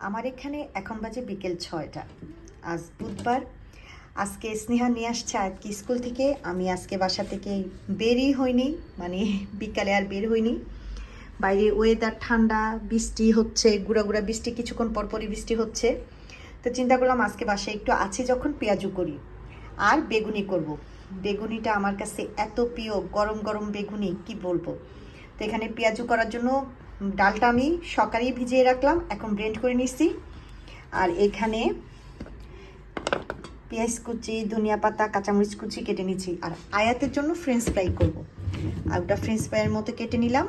আমার এখানে এখন বাজে বিকেল ছয়টা। আজ বুধবার। আজকে স্নেহা নিয়ে আসছে আয়াতকে স্কুল থেকে। আমি আজকে বাসা থেকে বেরই হইনি মানে বিকালে আর বের হইনি। বাইরে ওয়েদার ঠান্ডা, বৃষ্টি হচ্ছে, গুঁড়া গুঁড়া বৃষ্টি, কিছুক্ষণ পরপরই বৃষ্টি হচ্ছে। তো চিন্তা করলাম আজকে বাসায় একটু আছি যখন পেঁয়াজু করি। আর বেগুনি করব। বেগুনিটা আমার কাছে এত প্রিয়, গরম গরম বেগুনি, কি বলব? তো এখানে পেঁয়াজু করার জন্য ডালটা আমি সকালেই ভিজিয়ে রাখলাম, এখন ব্লেন্ড করে নিচ্ছি। আর এখানে পেঁয়াজ কুচি, ধনিয়া পাতা, কাঁচামরিচ কুচি কেটে নিচ্ছি। আর আয়াতের জন্য ফ্রেঞ্চ ফ্রাই করব। আর ওটা ফ্রেঞ্চ ফ্রাইয়ের মতো কেটে নিলাম।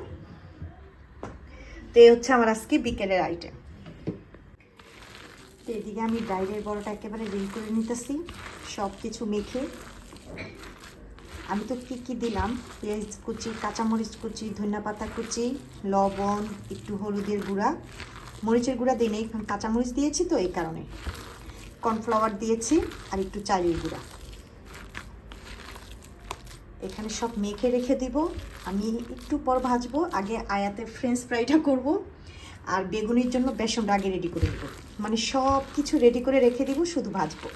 তো এই হচ্ছে আমার আজকে বিকেলের আইটেম তো এদিকে আমি ডাইরের বড়টা একেবারে রেডি করে নিতেছি। সব কিছু মেখে আমি তো কী কী দিলাম? পেঁয়াজ কুচি, কাঁচামরিচ কুচি ধনিয়া পাতা কুচি, লবণ, একটু হলুদের গুঁড়া। মরিচের গুঁড়া দিই নেই কাঁচামরিচ দিয়েছি তো এই কারণে। কর্নফ্লাওয়ার দিয়েছি আর একটু চালের গুঁড়া। এখানে সব মেখে রেখে দিব। আমি একটু পর ভাজবো, আগে আয়াতে ফ্রেঞ্চ ফ্রাইটা করব। আর বেগুনির জন্য বেসনটা আগে রেডি করে দেবো মানে সব কিছু রেডি করে রেখে দিব, শুধু ভাজবো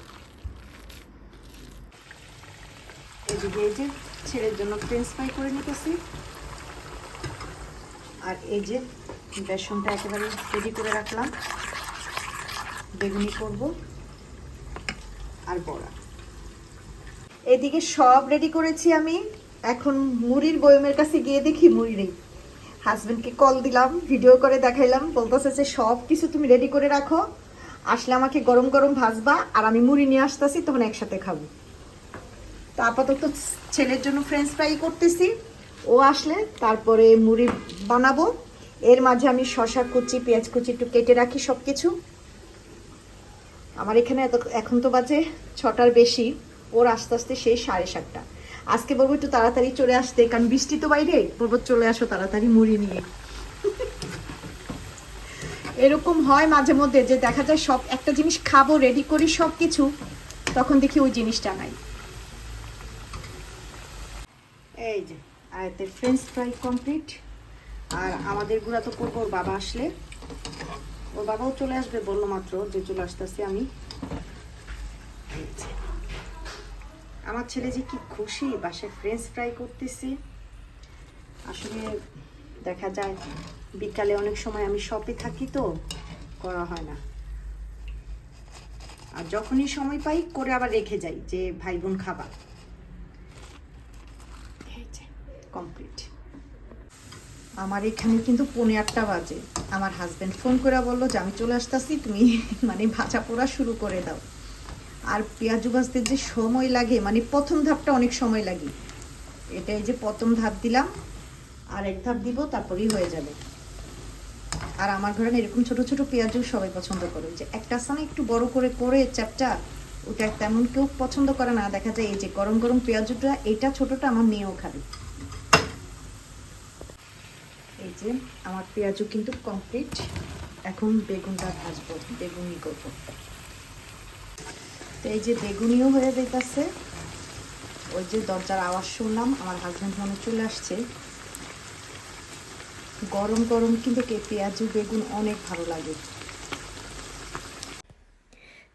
এদিকে এই যে ছেলের জন্য ফ্রেঞ্চ ফ্রাই করে নিতেছি। আর এই যে বেসনটা একেবারে রেডি করে রাখলাম। বেগুনি করব আর বড়া। এদিকে সব রেডি করেছি আমি। এখন মুড়ির বয়মের কাছে গিয়ে দেখি মুড়ি। হাজব্যান্ডকে কল দিলাম ভিডিও করে দেখাইলাম। বলতেছে যে সব কিছু তুমি রেডি করে রাখো। আসলে আমাকে গরম গরম ভাজবা আর আমি মুড়ি নিয়ে আসতেছি, তখন একসাথে খাব। তো আপাতত ছেলের জন্য ফ্রেঞ্চ ফ্রাই করতেছি। ও আসলে তারপরে মুড়ি বানাবো। এর মাঝে আমি শশা কুচি, পেঁয়াজ কুচি একটু কেটে রাখি সব কিছু আমার এখানে এত এখন তো বাজে ছটার বেশি। ওর আস্তে আস্তে সেই সাড়ে সাতটা। আজকে বলব একটু তাড়াতাড়ি চলে আসতে, কারণ বৃষ্টি তো বাইরে। বলব চলে আসো তাড়াতাড়ি মুড়ি নিয়ে। এরকম হয় মাঝে মধ্যে যে দেখা যায় সব একটা জিনিস খাব রেডি করি সব কিছু তখন দেখি ওই জিনিসটা নাই। এই যে, আয়াতের ফ্রেঞ্চ ফ্রাই কমপ্লিট আর আমাদের গুঁড়া তো করব, ওর বাবা আসলে। ওর বাবাও চলে আসবে, বলল মাত্র যে চলে আসতেছি আমি। আমার ছেলে যে কি খুশি, বাসায় ফ্রেঞ্চ ফ্রাই করতেছি। আসলে দেখা যায়, বিকালে অনেক সময় আমি শপে থাকি তো, করা হয় না। আর যখনই সময় পাই, করে আবার রেখে যাই যে ভাই বোন খাবার। কমপ্লিট আমার এখানে কিন্তু পৌনে আটটা বাজে। আমার হাজব্যান্ড ফোন করে বলল যে, আমি চলে আসতেছি, তুমি মানে ভাজা পোড়া শুরু করে দাও। আর পেঁয়াজু ভাজতে যে সময় লাগে মানে প্রথম ধাপটা অনেক সময় লাগে। এটা এই যে প্রথম ধাপ দিলাম আর এক ধাপ দিব, তারপরেই হয়ে যাবে। আর আমার ঘরে এরকম ছোট ছোট পেঁয়াজু সবাই পছন্দ করে। যে একটা স্থানে একটু বড় করে করে চ্যাপটা, ওটা তেমন কেউ পছন্দ করে না। দেখা যায় এই যে গরম গরম পেঁয়াজুটা, এটা ছোটটা আমার মেয়েও খাবে এই যে আমার পেঁয়াজু কিন্তু কমপ্লিট এখন বেগুনটা ভাজবো বেগুনি করব। তো এই যে বেগুনিও হয়ে যেতেছে ওই যে দরজার আওয়াজ শুনলাম, আমার হাজব্যান্ড মনে চলে আসছে। গরম গরম কিন্তু কে পেঁয়াজু বেগুন অনেক ভালো লাগে।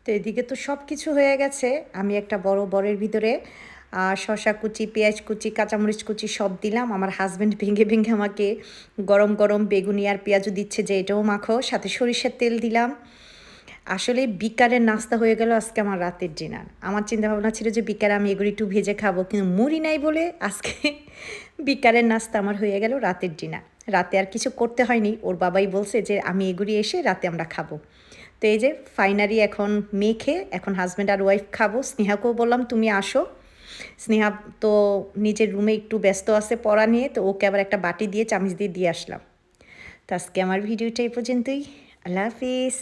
তো এদিকে তো সব কিছু হয়ে গেছে। আমি একটা বড় বরের ভিতরে শসা কুচি, পেঁয়াজ কুচি, কাঁচামরিচ কুচি সব দিলাম। আমার হাজব্যান্ড ভেঙে ভেঙে আমাকে গরম গরম বেগুনি আর পেঁয়াজও দিচ্ছে যে এটাও মাখো। সাথে সরিষার তেল দিলাম। আসলে বিকালের নাস্তা হয়ে গেল আজকে আমার রাতের ডিনার আমার চিন্তা ভাবনা ছিল যে বিকালে আমি এগুলো একটু ভেজে খাব, কিন্তু মুড়ি নাই বলে আজকে বিকালের নাস্তা আমার হয়ে গেল রাতের ডিনার রাতে আর কিছু করতে হয়নি। ওর বাবাই বলছে যে আমি এগুলি এসে রাতে আমরা খাব। তো এই যে ফাইনালি এখন মেখে, এখন হাজব্যান্ড আর ওয়াইফ খাব। স্নেহাকেও বললাম, তুমি আসো। স্নেহা তো নিজের রুমে একটু ব্যস্ত আছে পড়া নিয়ে, তো ওকে আবার একটা বাটি দিয়ে চামচ দিয়ে দিয়ে আসলাম। তো আজকে আমার ভিডিওটা এই পর্যন্তই। আল্লাহ হাফিজ।